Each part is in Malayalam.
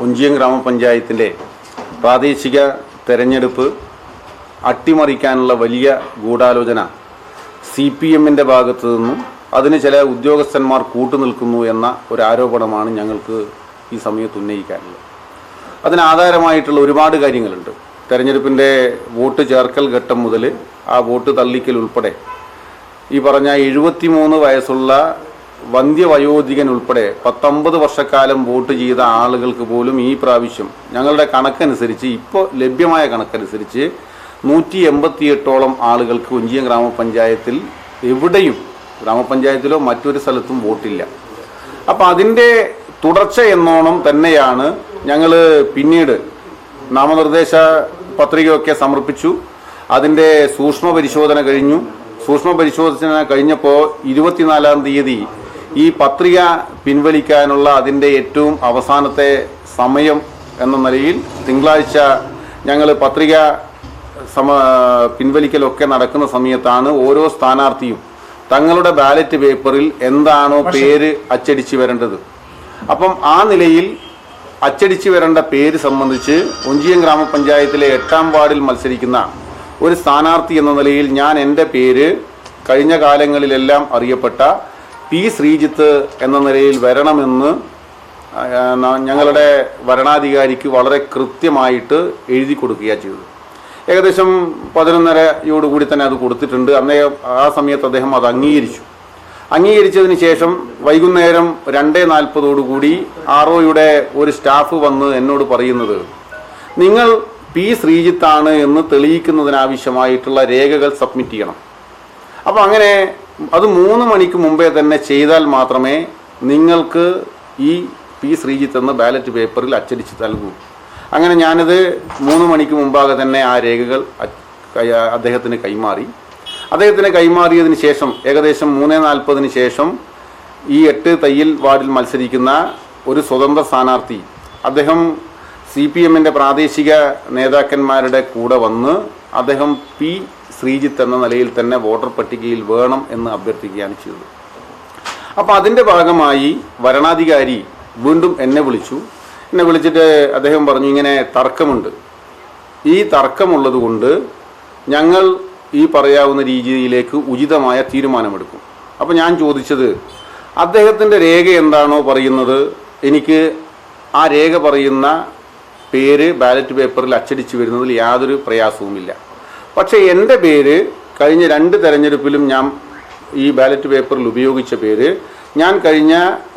ഒഞ്ചിയം ഗ്രാമപഞ്ചായത്തിന്റെ പ്രാദേശിക തെരഞ്ഞെടുപ്പ് അട്ടിമറിക്കാനുള്ള വലിയ ഗൂഢാലോചന സി പി എമ്മിന്റെ ഭാഗത്തു നിന്നും അതിന് ചില ഉദ്യോഗസ്ഥന്മാർ കൂട്ടുനിൽക്കുന്നു എന്ന ഒരു ആരോപണമാണ് ഞങ്ങൾക്ക് ഈ സമയത്ത് ഉന്നയിക്കാനുള്ളത്. അതിനാധാരമായിട്ടുള്ള ഒരുപാട് കാര്യങ്ങളുണ്ട്. തെരഞ്ഞെടുപ്പിന്റെ വോട്ട് ചേർക്കൽ ഘട്ടം മുതൽ ആ വോട്ട് തള്ളിക്കൽ ഉൾപ്പെടെ ഈ പറഞ്ഞ എഴുപത്തിമൂന്ന് വയസ്സുള്ള വന്ധ്യവയോധികൻ ഉൾപ്പെടെ പത്തൊമ്പത് വർഷക്കാലം വോട്ട് ചെയ്ത ആളുകൾക്ക് പോലും ഈ പ്രാവശ്യം ഞങ്ങളുടെ കണക്കനുസരിച്ച് ഇപ്പോൾ ലഭ്യമായ കണക്കനുസരിച്ച് നൂറ്റി എൺപത്തിയെട്ടോളം ആളുകൾക്ക് കുഞ്ചിയം ഗ്രാമപഞ്ചായത്തിൽ എവിടെയും ഗ്രാമപഞ്ചായത്തിലോ മറ്റൊരു സ്ഥലത്തും വോട്ടില്ല. അപ്പം അതിന്റെ തുടർച്ച എന്നോണം തന്നെയാണ് ഞങ്ങൾ പിന്നീട് നാമനിർദ്ദേശ പത്രികയൊക്കെ സമർപ്പിച്ചു. അതിന്റെ സൂക്ഷ്മ പരിശോധന കഴിഞ്ഞു. സൂക്ഷ്മ പരിശോധന കഴിഞ്ഞപ്പോൾ ഇരുപത്തിനാലാം തീയതി ഈ പത്രിക പിൻവലിക്കാനുള്ള അതിന്റെ ഏറ്റവും അവസാനത്തെ സമയം എന്ന നിലയിൽ തിങ്കളാഴ്ച ഞങ്ങൾ പത്രിക സമ പിൻവലിക്കലൊക്കെ നടക്കുന്ന സമയത്താണ് ഓരോ സ്ഥാനാർത്ഥിയും തങ്ങളുടെ ബാലറ്റ് പേപ്പറിൽ എന്താണോ പേര് അച്ചടിച്ച് വരേണ്ടത്. അപ്പം ആ നിലയിൽ അച്ചടിച്ച് വരേണ്ട പേര് സംബന്ധിച്ച് ഒഞ്ചിയം ഗ്രാമപഞ്ചായത്തിലെ എട്ടാം വാർഡിൽ മത്സരിക്കുന്ന ഒരു സ്ഥാനാർത്ഥി എന്ന നിലയിൽ ഞാൻ എന്റെ പേര് കഴിഞ്ഞ കാലങ്ങളിലെല്ലാം അറിയപ്പെട്ട പി ശ്രീജിത്ത് എന്ന നിലയിൽ വരണമെന്ന് ഞങ്ങളുടെ ഭരണാധികാരിക്ക് വളരെ കൃത്യമായിട്ട് എഴുതി കൊടുക്കുകയാണ് ചെയ്തത്. ഏകദേശം പതിനൊന്നരയോടുകൂടി തന്നെ അത് കൊടുത്തിട്ടുണ്ട്. അന്നേ ആ സമയത്ത് അദ്ദേഹം അത് അംഗീകരിച്ചു. അംഗീകരിച്ചതിന് ശേഷം വൈകുന്നേരം രണ്ടേ നാൽപ്പതോടുകൂടി ആർ ഒയുടെ ഒരു സ്റ്റാഫ് വന്ന് എന്നോട് പറയുന്നത് നിങ്ങൾ പി ശ്രീജിത്താണ് എന്ന് തെളിയിക്കുന്നതിനാവശ്യമായിട്ടുള്ള രേഖകൾ സബ്മിറ്റ് ചെയ്യണം. അപ്പോൾ അങ്ങനെ അത് മൂന്ന് മണിക്ക് മുമ്പേ തന്നെ ചെയ്താൽ മാത്രമേ നിങ്ങൾക്ക് ഈ പി ശ്രീജിത്ത് എന്ന ബാലറ്റ് പേപ്പറിൽ അച്ചടിച്ച് നൽകൂ. അങ്ങനെ ഞാനത് മൂന്ന് മണിക്ക് മുമ്പാകെ തന്നെ ആ രേഖകൾ അദ്ദേഹത്തിന് കൈമാറി. അദ്ദേഹത്തിന് കൈമാറിയതിന് ശേഷം ഏകദേശം മൂന്ന് നാൽപ്പതിന് ശേഷം ഈ എട്ട് തയ്യൽ വാർഡിൽ മത്സരിക്കുന്ന ഒരു സ്വതന്ത്ര സ്ഥാനാർത്ഥി അദ്ദേഹം സി പി എമ്മിന്റെ പ്രാദേശിക നേതാക്കന്മാരുടെ കൂടെ വന്ന് അദ്ദേഹം പി ശ്രീജിത്ത് എന്ന നിലയിൽ തന്നെ വോട്ടർ പട്ടികയിൽ വേണം എന്ന് അഭ്യർത്ഥിക്കുകയാണ് ചെയ്തത്. അപ്പോൾ അതിന്റെ ഭാഗമായി വരണാധികാരി വീണ്ടും എന്നെ വിളിച്ചു. എന്നെ വിളിച്ചിട്ട് അദ്ദേഹം പറഞ്ഞു ഇങ്ങനെ തർക്കമുണ്ട്. ഈ തർക്കമുള്ളത് കൊണ്ട് ഞങ്ങൾ ഈ പറയാവുന്ന രീതിയിലേക്ക് ഉചിതമായ തീരുമാനമെടുക്കും. അപ്പോൾ ഞാൻ ചോദിച്ചത് അദ്ദേഹത്തിന്റെ രേഖ എന്താണോ പറയുന്നത്? എനിക്ക് ആ രേഖ പറയുന്ന പേര് ബാലറ്റ് പേപ്പറിൽ അച്ചടിച്ച് വരുന്നതിൽ യാതൊരു പ്രയാസവുമില്ല. പക്ഷേ എന്റെ പേര് കഴിഞ്ഞ രണ്ട് തെരഞ്ഞെടുപ്പിലും ഞാൻ ഈ ബാലറ്റ് പേപ്പറിൽ ഉപയോഗിച്ച പേര് ഞാൻ കഴിഞ്ഞ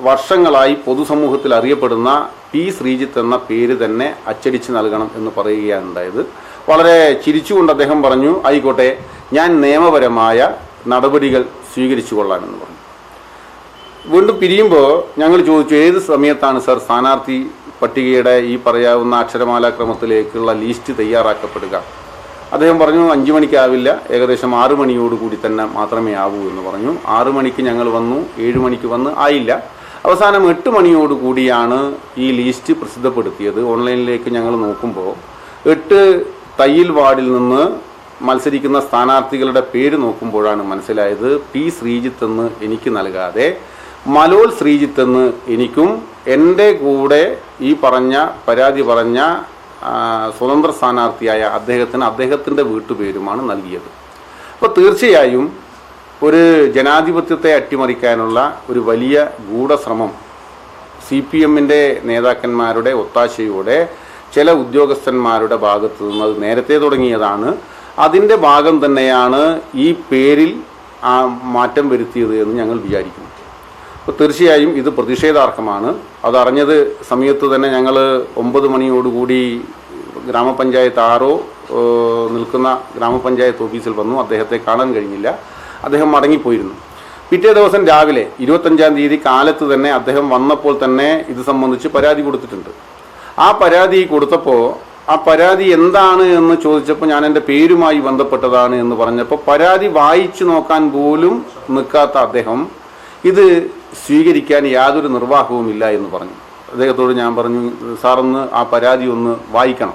വർഷങ്ങളായി പൊതുസമൂഹത്തിൽ അറിയപ്പെടുന്ന പി ശ്രീജിത്ത് എന്ന പേര് തന്നെ അച്ചടിച്ച് നൽകണം എന്ന് പറയുകയാണ് ഉണ്ടായത്. വളരെ ചിരിച്ചുകൊണ്ട് അദ്ദേഹം പറഞ്ഞു ആയിക്കോട്ടെ ഞാൻ നിയമപരമായ നടപടികൾ സ്വീകരിച്ചു കൊള്ളാമെന്ന് പറഞ്ഞു. വീണ്ടും പിരിയുമ്പോൾ ഞങ്ങൾ ചോദിച്ചു ഏത് സമയത്താണ് സർ സ്ഥാനാർത്ഥി പട്ടികയുടെ ഈ പറയാവുന്ന അക്ഷരമാലാക്രമത്തിലേക്കുള്ള ലിസ്റ്റ് തയ്യാറാക്കപ്പെടുക? അദ്ദേഹം പറഞ്ഞു അഞ്ചു മണിക്കാവില്ല. ഏകദേശം ആറു മണിയോട് കൂടി തന്നെ മാത്രമേ ആവൂ എന്ന് പറഞ്ഞു. ആറു മണിക്ക് ഞങ്ങൾ വന്നു. ഏഴ് മണിക്ക് വന്ന് ആയില്ല. അവസാനം എട്ട് മണിയോട് കൂടിയാണ് ഈ ലിസ്റ്റ് പ്രസിദ്ധപ്പെടുത്തിയത്. ഓൺലൈനിലേക്ക് ഞങ്ങൾ നോക്കുമ്പോൾ എട്ട് തയ്യൽ വാർഡിൽ നിന്ന് മത്സരിക്കുന്ന സ്ഥാനാർത്ഥികളുടെ പേര് നോക്കുമ്പോഴാണ് മനസ്സിലായത്. പി. ശ്രീജിത്ത് എന്ന് എനിക്ക് നൽകാതെ മലോൽ ശ്രീജിത്ത് എന്ന് എനിക്കും എന്റെ കൂടെ ഈ പറഞ്ഞ പരാതി പറഞ്ഞ സ്വതന്ത്ര സ്ഥാനാർത്ഥിയായ അദ്ദേഹത്തിന് അദ്ദേഹത്തിന്റെ വീട്ടുപേരുമാണ് നൽകിയത്. അപ്പോൾ തീർച്ചയായും ഒരു ജനാധിപത്യത്തെ അട്ടിമറിക്കാനുള്ള ഒരു വലിയ ഗൂഢശ്രമം സി പി എമ്മിന്റെ നേതാക്കന്മാരുടെ ഒത്താശയോടെ ചില ഉദ്യോഗസ്ഥന്മാരുടെ ഭാഗത്ത് നിന്ന് അത് നേരത്തെ തുടങ്ങിയതാണ്. അതിന്റെ ഭാഗം തന്നെയാണ് ഈ പേരിൽ മാറ്റം വരുത്തിയത് എന്ന് ഞങ്ങൾ വിചാരിക്കുന്നു. അപ്പോൾ തീർച്ചയായും ഇത് പ്രതിഷേധാർഹമാണ്. അതറിഞ്ഞത് സമയത്ത് തന്നെ ഞങ്ങൾ ഒമ്പത് മണിയോടുകൂടി ഗ്രാമപഞ്ചായത്ത് ആറോ നിൽക്കുന്ന ഗ്രാമപഞ്ചായത്ത് ഓഫീസിൽ വന്നു. അദ്ദേഹത്തെ കാണാൻ കഴിഞ്ഞില്ല. അദ്ദേഹം മടങ്ങിപ്പോയിരുന്നു. പിറ്റേ ദിവസം രാവിലെ ഇരുപത്തഞ്ചാം തീയതി കാലത്ത് തന്നെ അദ്ദേഹം വന്നപ്പോൾ തന്നെ ഇത് സംബന്ധിച്ച് പരാതി കൊടുത്തിട്ടുണ്ട്. ആ പരാതി കൊടുത്തപ്പോൾ ആ പരാതി എന്താണ് എന്ന് ചോദിച്ചപ്പോൾ ഞാൻ എന്റെ പേരുമായി ബന്ധപ്പെട്ടതാണ് എന്ന് പറഞ്ഞപ്പോൾ പരാതി വായിച്ചു നോക്കാൻ പോലും നിൽക്കാത്ത അദ്ദേഹം ഇത് സ്വീകരിക്കാൻ യാതൊരു നിർവാഹവുമില്ല എന്ന് പറഞ്ഞു. അദ്ദേഹത്തോട് ഞാൻ പറഞ്ഞു സാറൊന്ന് ആ പരാതി ഒന്ന് വായിക്കണം.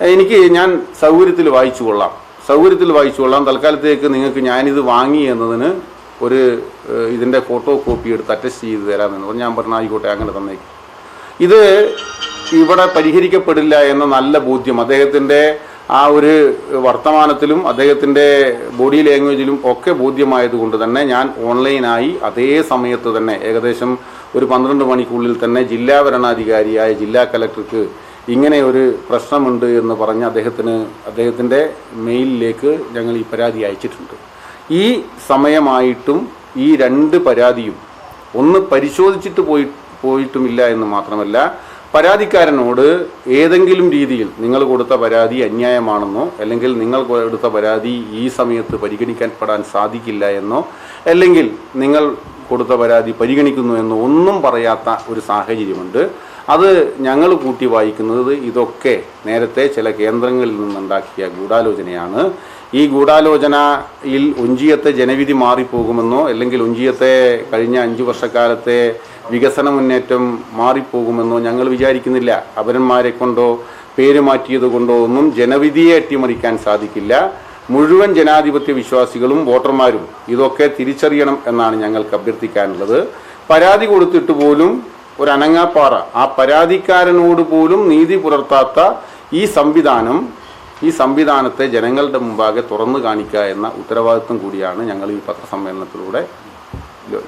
എനിക്ക് ഞാൻ സൗകര്യത്തിൽ വായിച്ചു കൊള്ളാം. സൗകര്യത്തിൽ വായിച്ചു കൊള്ളാം. തൽക്കാലത്തേക്ക് നിങ്ങൾക്ക് ഞാനിത് വാങ്ങി എന്നതിന് ഒരു ഇതിന്റെ ഫോട്ടോ കോപ്പി എടുത്ത് അറ്റസ്റ്റ് ചെയ്ത് തരാമെന്ന് പറഞ്ഞു. ഞാൻ പറഞ്ഞു ആയിക്കോട്ടെ അങ്ങനെ തന്നേക്ക്. ഇത് ഇവിടെ പരിഹരിക്കപ്പെടില്ല എന്ന നല്ല ബോധ്യം അദ്ദേഹത്തിന്റെ ആ ഒരു വർത്തമാനത്തിലും അദ്ദേഹത്തിന്റെ ബോഡി ലാംഗ്വേജിലും ഒക്കെ ബോധ്യമായതുകൊണ്ട് തന്നെ ഞാൻ ഓൺലൈനായി അതേ സമയത്ത് തന്നെ ഏകദേശം ഒരു പന്ത്രണ്ട് മണിക്കുള്ളിൽ തന്നെ ജില്ലാ ഭരണാധികാരിയായ ജില്ലാ കലക്ടർക്ക് ഇങ്ങനെ ഒരു പ്രശ്നമുണ്ട് എന്ന് പറഞ്ഞ് അദ്ദേഹത്തിന് അദ്ദേഹത്തിന്റെ മെയിലിലേക്ക് ഞങ്ങൾ ഈ പരാതി അയച്ചിട്ടുണ്ട്. ഈ സമയമായിട്ടും ഈ രണ്ട് പരാതിയും ഒന്ന് പരിശോധിച്ചിട്ട് പോയി പോയിട്ടുമില്ല എന്ന് മാത്രമല്ല പരാതിക്കാരനോട് ഏതെങ്കിലും രീതിയിൽ നിങ്ങൾ കൊടുത്ത പരാതി അന്യായമാണെന്നോ അല്ലെങ്കിൽ നിങ്ങൾ കൊടുത്ത പരാതി ഈ സമയത്ത് പരിഗണിക്കപ്പെടാൻ സാധിക്കില്ല എന്നോ അല്ലെങ്കിൽ നിങ്ങൾ കൊടുത്ത പരാതി പരിഗണിക്കുന്നു എന്നോ ഒന്നും പറയാത്ത ഒരു സാഹചര്യമുണ്ട്. അത് ഞങ്ങൾ കൂട്ടി വായിക്കുന്നത് ഇതൊക്കെ നേരത്തെ ചില കേന്ദ്രങ്ങളിൽ നിന്നുണ്ടാക്കിയ ഗൂഢാലോചനയാണ്. ഈ ഗൂഢാലോചനയിൽ ഒഞ്ചിയത്തെ ജനവിധി മാറിപ്പോകുമെന്നോ അല്ലെങ്കിൽ ഒഞ്ചിയത്തെ കഴിഞ്ഞ അഞ്ചു വർഷക്കാലത്തെ വികസന മുന്നേറ്റം മാറിപ്പോകുമെന്നോ ഞങ്ങൾ വിചാരിക്കുന്നില്ല. അപരന്മാരെ കൊണ്ടോ പേര് മാറ്റിയത് കൊണ്ടോ ഒന്നും ജനവിധിയെ അട്ടിമറിക്കാൻ സാധിക്കില്ല. മുഴുവൻ ജനാധിപത്യ വിശ്വാസികളും വോട്ടർമാരും ഇതൊക്കെ തിരിച്ചറിയണം എന്നാണ് ഞങ്ങൾക്ക് അഭ്യർത്ഥിക്കാനുള്ളത്. പരാതി കൊടുത്തിട്ട് പോലും ഒരു അനങ്ങാപ്പാറ ആ പരാതിക്കാരനോട് പോലും നീതി പുലർത്താത്ത ഈ സംവിധാനം ഈ സംവിധാനത്തെ ജനങ്ങളുടെ മുമ്പാകെ തുറന്നു കാണിക്കുക എന്ന ഉത്തരവാദിത്വം കൂടിയാണ് ഞങ്ങൾ ഈ പത്രസമ്മേളനത്തിലൂടെ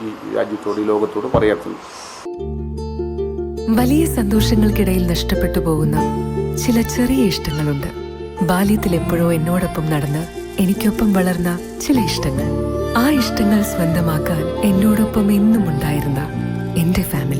ഈ രാജ്യത്തോട് ഈ ലോകത്തോട് പറയാത്തുന്നത്. വലിയ സന്തോഷങ്ങൾക്കിടയിൽ നഷ്ടപ്പെട്ടു പോകുന്ന ചില ചെറിയ ഇഷ്ടങ്ങളുണ്ട്. ബാല്യത്തിൽ എപ്പോഴോ എന്നോടൊപ്പം നടന്ന് എനിക്കൊപ്പം വളർന്ന ചില ഇഷ്ടങ്ങൾ. ആ ഇഷ്ടങ്ങൾ സ്വന്തമാക്കാൻ എന്നോടൊപ്പം എന്നും ഉണ്ടായിരുന്ന എന്റെ ഫാമിലി